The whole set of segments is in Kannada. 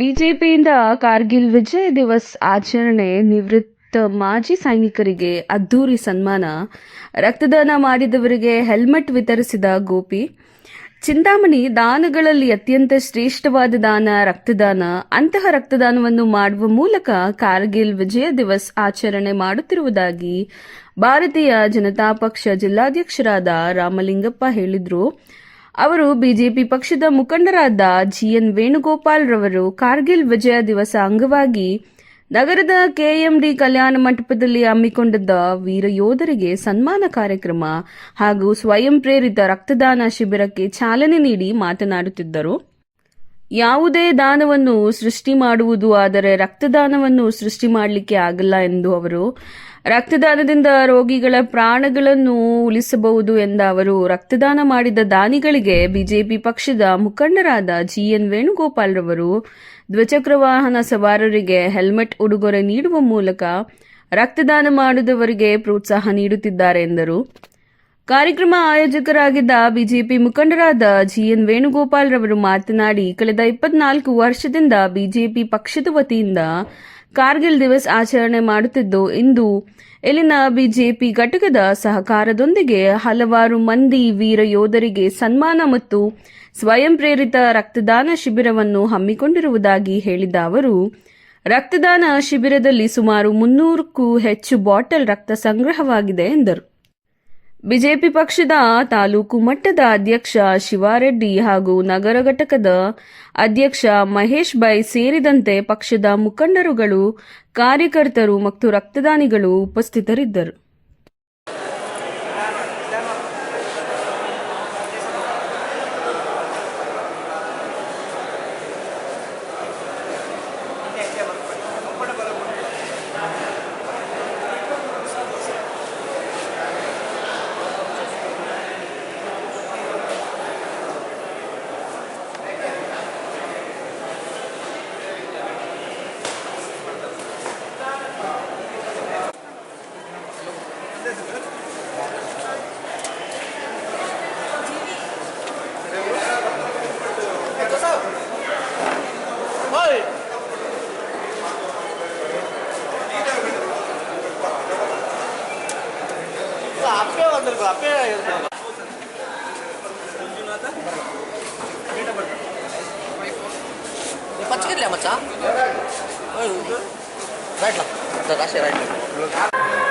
ಬಿಜೆಪಿಯಿಂದ ಕಾರ್ಗಿಲ್ ವಿಜಯ್ ದಿವಸ್ ಆಚರಣೆ ನಿವೃತ್ತ ಮಾಜಿ ಸೈನಿಕರಿಗೆ ಅದ್ಧೂರಿ ಸನ್ಮಾನ. ರಕ್ತದಾನ ಮಾಡಿದವರಿಗೆ ಹೆಲ್ಮೆಟ್ ವಿತರಿಸಿದ ಗೋಪಿ. ಚಿಂತಾಮಣಿ ದಾನಗಳಲ್ಲಿ ಅತ್ಯಂತ ಶ್ರೇಷ್ಠವಾದ ದಾನ ರಕ್ತದಾನ. ಅಂತಹ ರಕ್ತದಾನವನ್ನು ಮಾಡುವ ಮೂಲಕ ಕಾರ್ಗಿಲ್ ವಿಜಯ ದಿವಸ್ ಆಚರಣೆ ಮಾಡುತ್ತಿರುವುದಾಗಿ ಭಾರತೀಯ ಜನತಾ ಪಕ್ಷ ಜಿಲ್ಲಾಧ್ಯಕ್ಷರಾದ ರಾಮಲಿಂಗಪ್ಪ ಹೇಳಿದರು. ಅವರು ಬಿಜೆಪಿ ಪಕ್ಷದ ಮುಖಂಡರಾದ ಜಿಎನ್ ವೇಣುಗೋಪಾಲ್ ರವರು ಕಾರ್ಗಿಲ್ ವಿಜಯ ದಿವಸ ಅಂಗವಾಗಿ ನಗರದ ಕೆಎಂಡಿ ಕಲ್ಯಾಣ ಮಂಟಪದಲ್ಲಿ ಹಮ್ಮಿಕೊಂಡಿದ್ದ ವೀರ ಯೋಧರಿಗೆ ಸನ್ಮಾನ ಕಾರ್ಯಕ್ರಮ ಹಾಗೂ ಸ್ವಯಂ ಪ್ರೇರಿತ ರಕ್ತದಾನ ಶಿಬಿರಕ್ಕೆ ಚಾಲನೆ ನೀಡಿ ಮಾತನಾಡುತ್ತಿದ್ದರು. ಯಾವುದೇ ದಾನವನ್ನು ಸೃಷ್ಟಿ ಮಾಡುವುದು, ಆದರೆ ರಕ್ತದಾನವನ್ನು ಸೃಷ್ಟಿ ಮಾಡಲಿಕ್ಕೆ ಆಗಲ್ಲ ಎಂದು ಅವರು, ರಕ್ತದಾನದಿಂದ ರೋಗಿಗಳ ಪ್ರಾಣಗಳನ್ನು ಉಳಿಸಬಹುದು ಎಂದ ಅವರು, ರಕ್ತದಾನ ಮಾಡಿದ ದಾನಿಗಳಿಗೆ ಬಿಜೆಪಿ ಪಕ್ಷದ ಮುಖಂಡರಾದ ಜಿಎನ್ ವೇಣುಗೋಪಾಲ್ ರವರು ದ್ವಿಚಕ್ರ ವಾಹನ ಸವಾರರಿಗೆ ಹೆಲ್ಮೆಟ್ ಉಡುಗೊರೆ ನೀಡುವ ಮೂಲಕ ರಕ್ತದಾನ ಮಾಡಿದವರಿಗೆ ಪ್ರೋತ್ಸಾಹ ನೀಡುತ್ತಿದ್ದಾರೆ ಎಂದರು. ಕಾರ್ಯಕ್ರಮ ಆಯೋಜಕರಾಗಿದ್ದ ಬಿಜೆಪಿ ಮುಖಂಡರಾದ ಜಿಎನ್ ವೇಣುಗೋಪಾಲ್ ರವರು ಮಾತನಾಡಿ, ಕಳೆದ ಇಪ್ಪತ್ನಾಲ್ಕು ವರ್ಷದಿಂದ ಬಿಜೆಪಿ ಪಕ್ಷದ ವತಿಯಿಂದ ಕಾರ್ಗಿಲ್ ದಿವಸ್ ಆಚರಣೆ ಮಾಡುತ್ತಿದ್ದು, ಇಂದು ಇಲ್ಲಿನ ಬಿಜೆಪಿ ಘಟಕದ ಸಹಕಾರದೊಂದಿಗೆ ಹಲವಾರು ಮಂದಿ ವೀರ ಯೋಧರಿಗೆ ಸನ್ಮಾನ ಮತ್ತು ಸ್ವಯಂ ಪ್ರೇರಿತ ರಕ್ತದಾನ ಶಿಬಿರವನ್ನು ಹಮ್ಮಿಕೊಂಡಿರುವುದಾಗಿ ಹೇಳಿದ ಅವರು, ರಕ್ತದಾನ ಶಿಬಿರದಲ್ಲಿ ಸುಮಾರು ಮುನ್ನೂರಕ್ಕೂ ಹೆಚ್ಚು ಬಾಟಲ್ ರಕ್ತ ಸಂಗ್ರಹವಾಗಿದೆ ಎಂದರು. ಬಿಜೆಪಿ ಪಕ್ಷದ ತಾಲೂಕು ಮಟ್ಟದ ಅಧ್ಯಕ್ಷ ಶಿವಾರೆಡ್ಡಿ ಹಾಗೂ ನಗರ ಘಟಕದ ಅಧ್ಯಕ್ಷ ಮಹೇಶ್ ಬೈ ಸೇರಿದಂತೆ ಪಕ್ಷದ ಮುಖಂಡರುಗಳು, ಕಾರ್ಯಕರ್ತರು ಮತ್ತು ರಕ್ತದಾನಿಗಳು ಉಪಸ್ಥಿತರಿದ್ದರು. அப்பவே வந்திருக்கலாம் அப்பவே இருக்கலாம் பச்சைக்கட்லையா மச்சான்? ரைட்லாம் ராசி ரைட்லாம்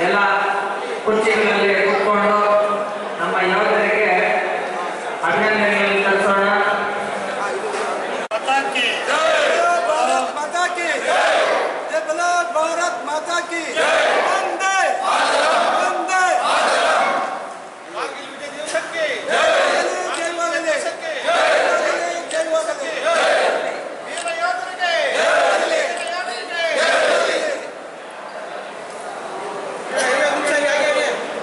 ಎಲ್ಲ ಕುರ್ಚಿಗಳಲ್ಲಿ